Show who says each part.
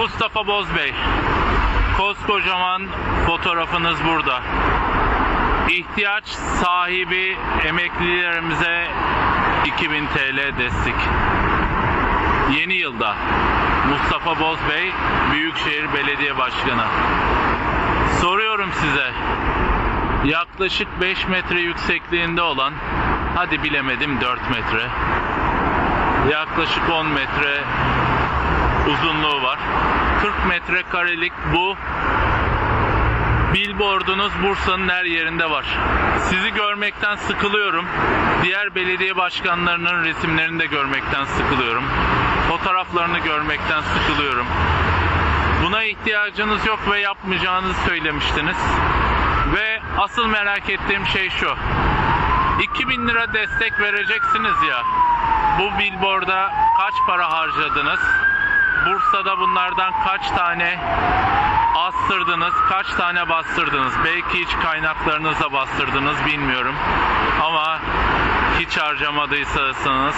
Speaker 1: Mustafa Bozbey. Koskocaman fotoğrafınız burada. İhtiyaç sahibi emeklilerimize 2000 TL destek. Yeni yılda Mustafa Bozbey Büyükşehir Belediye Başkanı. Soruyorum size. Yaklaşık 5 metre yüksekliğinde olan hadi bilemedim 4 metre. Yaklaşık 10 metre uzunluğu var. 40 metrekarelik bu billboardunuz Bursa'nın her yerinde var. Sizi görmekten sıkılıyorum. Diğer belediye başkanlarının resimlerini de görmekten sıkılıyorum. Fotoğraflarını görmekten sıkılıyorum. Buna ihtiyacınız yok ve yapmayacağınızı söylemiştiniz. Ve asıl merak ettiğim şey şu. 2000 lira destek vereceksiniz ya. Bu billboard'a kaç para harcadınız? Bursa'da bunlardan kaç tane astırdınız, kaç tane bastırdınız? Belki hiç kaynaklarınızla bastırdınız bilmiyorum. Ama hiç harcamadıysanız